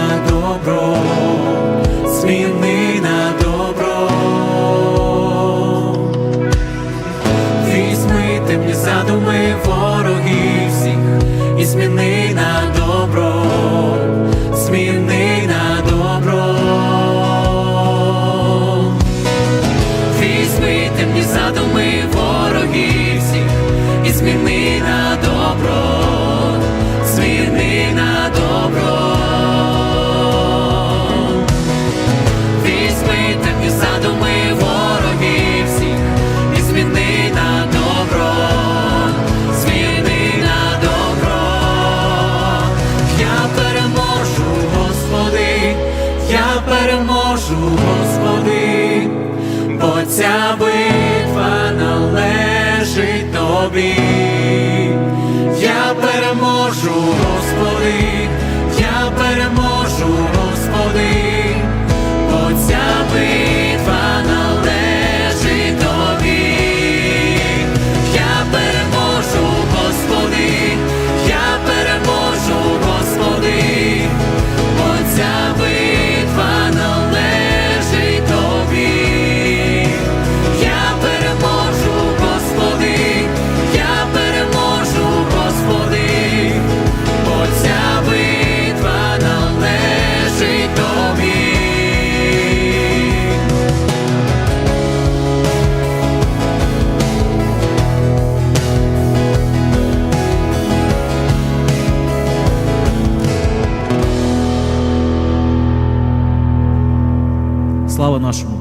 На добро, зміни на добро. Візьми мій задуми ворогів всіх зміни на добро, зміни на добро. Візьми темні задуми ворогів зміни я переможу, Господи, бо ця битва належить тобі. слава нашому.